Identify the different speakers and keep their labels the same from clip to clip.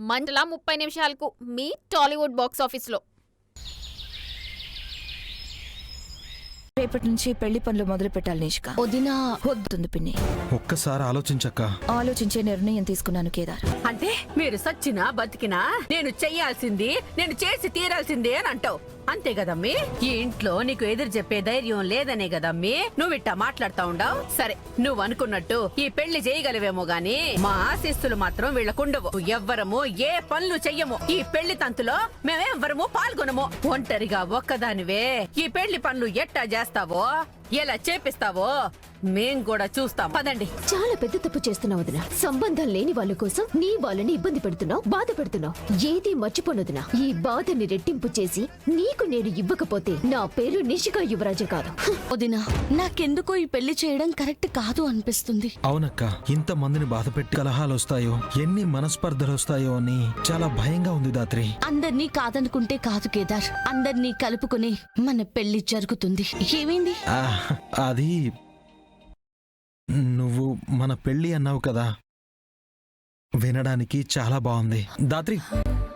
Speaker 1: మండల ముప్పై నిమిషాలకు మీ టాలీవుడ్ బాక్స్ ఆఫీస్లో.
Speaker 2: రేపటి నుంచి పెళ్ళి పనులు మొదలు పెట్టాలి నిష్క.
Speaker 3: వదినా.
Speaker 2: వద్దుంది పిన్ని.
Speaker 4: ఒక్కసారి ఆలోచించక్క.
Speaker 2: ఆలోచించే నిర్ణయం తీసుకున్నాను కేదార్.
Speaker 5: అంటే మీరు సచ్చినా బతికినా నేను చెయ్యాల్సింది నేను చేసి తీరాల్సిందే అని అంటావు. అంతే కదమ్మీ ఈ ఇంట్లో నీకు ఎదురు చెప్పే ధైర్యం లేదనే కదమ్మీ నువ్వు ఇట్టా మాట్లాడుతా ఉండవు? సరే నువ్వు అనుకున్నట్టు ఈ పెళ్ళి చేయగలవేమో గాని మా ఆశీస్సులు మాత్రం వీళ్ళకుండవు ఎవ్వరము ఏ పనులు చెయ్యము. ఈ పెళ్ళి తంతులో మేమెవ్వరము పాల్గొనము. ఒంటరిగా ఒక్కదానివే. ఈ పెళ్ళి పనులు ఎట్టా చేస్తావో? ఎలా చేపిస్తావో? మేం కూడా చూస్తాం. పదండి.
Speaker 3: చాలా పెద్ద తప్పు చేస్తున్నావు వదినా. సంబంధం లేని వాళ్ళ కోసం నీ వాళ్ళని ఇబ్బంది పెడుతున్నావు బాధ పెడుతున్నావు. ఏది మర్చిపోనొదినా ఈ బాధని రెట్టింపు చేసి నీకు నేను ఇవ్వకపోతే నా పేరు నిషిక యువరాజే కాదు.
Speaker 6: వదినా నాకెందుకో ఈ పెళ్ళి చేయడం కరెక్ట్ కాదు అనిపిస్తుంది.
Speaker 4: అవునక్క ఇంత మందిని బాధపెట్టి కలహాలు వస్తాయో ఎన్ని మనస్పర్ధలు వస్తాయో అని చాలా భయంగా ఉంది దాత్రి.
Speaker 6: అందర్నీ కాదనుకుంటే కాదు కేదార్. అందర్నీ కలుపుకుని మన పెళ్ళి జరుగుతుంది. ఏమైంది?
Speaker 4: ఆ, అది నువ్వు మన పెళ్ళి అన్నావు కదా. వినడానికి చాలా బాగుంది. దాత్రి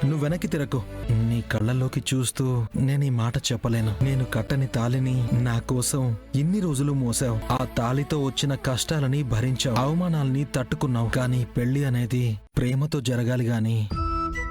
Speaker 4: నువ్వు వెనక్కి తిరకు. నీ కళ్ళల్లోకి చూస్తూ నేను ఈ మాట చెప్పలేను. నేను కట్టని తాలిని నా కోసం ఇన్ని రోజులు మోసావు. ఆ తాలితో వచ్చిన కష్టాలని భరించావు. అవమానాల్ని తట్టుకున్నావు. కానీ పెళ్ళి అనేది ప్రేమతో జరగాలి గాని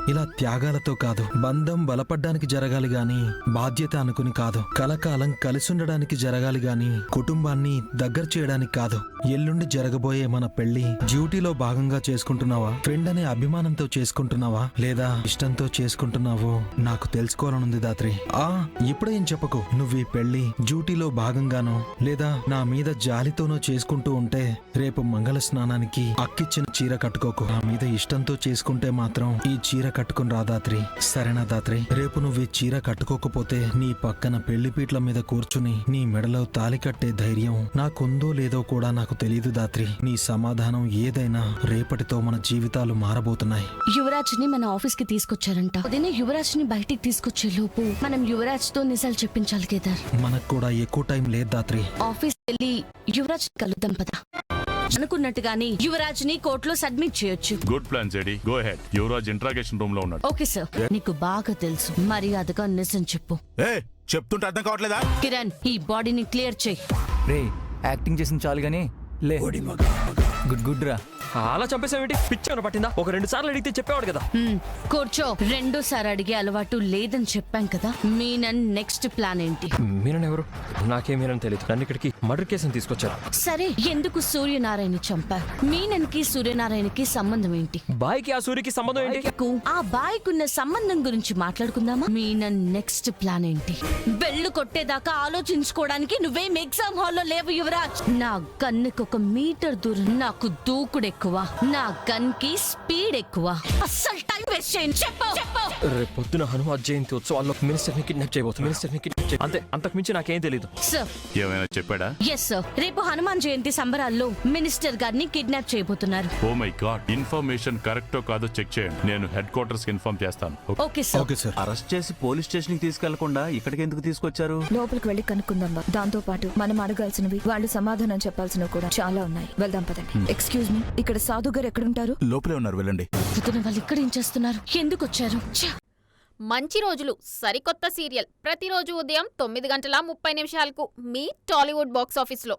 Speaker 4: ఇలా త్యాగాలతో కాదు బంధం బలపడ్డానికి జరగాలి గాని బాధ్యత అనుకుని కాదు. కలకాలం కలిసుండడానికి జరగాలి గాని కుటుంబాన్ని దగ్గర చేయడానికి కాదు. ఎల్లుండి జరగబోయే మన పెళ్ళి డ్యూటీలో భాగంగా చేసుకుంటున్నావా? ఫ్రెండ్ అనే అభిమానంతో చేసుకుంటున్నావా? లేదా ఇష్టంతో చేసుకుంటున్నావో నాకు తెలుసుకోవాలనుంది దాత్రి. ఆ ఇప్పుడేం చెప్పకు. నువ్వు ఈ పెళ్ళి డ్యూటీలో భాగంగానో లేదా నా మీద జాలితోనో చేసుకుంటూ ఉంటే రేపు మంగళ స్నానానికి అక్కిచ్చిన చీర కట్టుకోకు. నా మీద ఇష్టంతో చేసుకుంటే మాత్రం ఈ చీర కట్టుకుని రా దాత్రి. సరేనా దాత్రి? రేపు నువ్వు ఈ చీర కట్టుకోకపోతే నీ పక్కన పెళ్ళి పీట్ల మీద కూర్చుని నీ మెడలో తాలి కట్టే ధైర్యం నాకుందో లేదో కూడా నాకు తెలియదు దాత్రి. నీ సమాధానం ఏదైనా రేపటితో మన జీవితాలు మారబోతున్నాయి.
Speaker 6: యువరాజ్ని మన ఆఫీస్కి తీసుకొచ్చారంట. వదిన యువరాజ్ని బయటికి తీసుకొచ్చే లోపు మనం యువరాజ్తో నిజాలు చెప్పించాలి కేదార్.
Speaker 4: మనకు కూడా ఎక్కువ టైం లేదు దాత్రి.
Speaker 6: ఆఫీస్ వెళ్ళి యువరాజ్ కలుద్దాం పద. అనుకున్నట్టుగాని యువరాజ్ని కోర్టులో సబ్మిట్ చేయొచ్చు.
Speaker 7: Good plan JD go head Yuvraj interrogation రూమ్లో ఉన్నాడు.
Speaker 6: ఓకే సార్ నీకు బాగా తెలుసు. మర్యాదగా నిజం చెప్పు.
Speaker 8: ఏ చెప్తుంటే అర్థం కావట్లేదా?
Speaker 6: కిరణ్ ఈ బాడీని క్లియర్ చేయి.
Speaker 9: రే యాక్టింగ్ చేసింది చాలు గానీ లే. గుడ్ గుడ్ రా
Speaker 10: అలా చంపేసావేంటి పిచ్చేమన్నా పట్టిందా? ఒక రెండు సార్లు అడిగితే చెప్పేవాడు కదా.
Speaker 6: కూర్చో. రెండోసారి అడిగే అలవాటు లేదని చెప్పాం కదా. మీనన్ నెక్స్ట్ ప్లాన్ ఏంటి?
Speaker 10: మీనన్ ఎవరు? నాకేం మీనని తెలియదు నన్ను ఇక్కడికి మర్డర్ కేసుని తీసుకొచ్చారు.
Speaker 6: సరే ఎందుకు సూర్యనారాయణ చంపారు మీనన్కి సూర్యనారాయణకి సంబంధం ఏంటి?
Speaker 10: బాయ్కి ఆ సూర్యకి సంబంధం ఏంటి?
Speaker 6: కు ఆ బాయ్కున్న సంబంధం గురించి మాట్లాడుకుందామా? మీనన్ నెక్స్ట్ ప్లాన్ ఏంటి? బెళ్ళు కొట్టేదాకా ఆలోచించుకోవడానికి నువ్వేం ఎగ్జామ్ హాల్లో లేవు యువరాజ్. నా గన్నుకి ఒక మీటర్ దూరం నాకు దూకుడు ఎక్కువ. నా గన్కి స్పీడ్ ఎక్కువ. అస్సలు టైం వేస్ట్ చేయండి చెప్పు చెప్పు
Speaker 10: రేపు పొద్దున హనుమాన్ జయంతి ఉత్సవాల్లో మినిస్టర్ని కిడ్నాప్ చేయబోతుంది మినిస్టర్ని కిడ్నాప్ చేయ అంతే అంతకు మించి నాకేం తెలియదు
Speaker 6: సార్
Speaker 7: ఏమైనా చెప్పాడా?
Speaker 6: ఎస్ సార్ రేపు హనుమాన్ జయంతి సంబరాల్లో మినిస్టర్ గారిని కిడ్నాప్ చేయబోతున్నారు.
Speaker 7: ఓ మై గాడ్ ఇన్ఫర్మేషన్ కరెక్టో కాదో చెక్ చేయండి. నేను హెడ్ క్వార్టర్స్కి ఇన్ఫార్మ్ చేస్తాను.
Speaker 6: Okay sir
Speaker 4: okay sir
Speaker 8: arrest చేసి పోలీస్ స్టేషన్కి తీసుకెళ్ళకుండా ఇక్కడికి ఎందుకు తీసుకొచ్చారు?
Speaker 2: లోపలికి వెళ్ళి కనుక్కుందాం బా. దాంతో పాటు మనం అడగాల్సినవి వాళ్ళు సమాధానం చెప్పాల్సినవి కూడా చాలా ఉన్నాయి. వెళ్దాం పదండి. ఎక్స్క్యూజ్ మీ ఇక్కడ సాధు గారు ఎక్కడుంటారు?
Speaker 8: లోపలే ఉన్నారు వెళ్ళండి.
Speaker 6: పొద్దున వాళ్ళు ఇక్కడ ఏం చేస్తున్నారు? ఎందుకు వచ్చారు
Speaker 1: మంచి రోజులు. సరికొత్త సీరియల్. ప్రతిరోజు ఉదయం తొమ్మిది గంటల ముప్పై నిమిషాలకు మీ టాలీవుడ్ బాక్స్ ఆఫీస్లో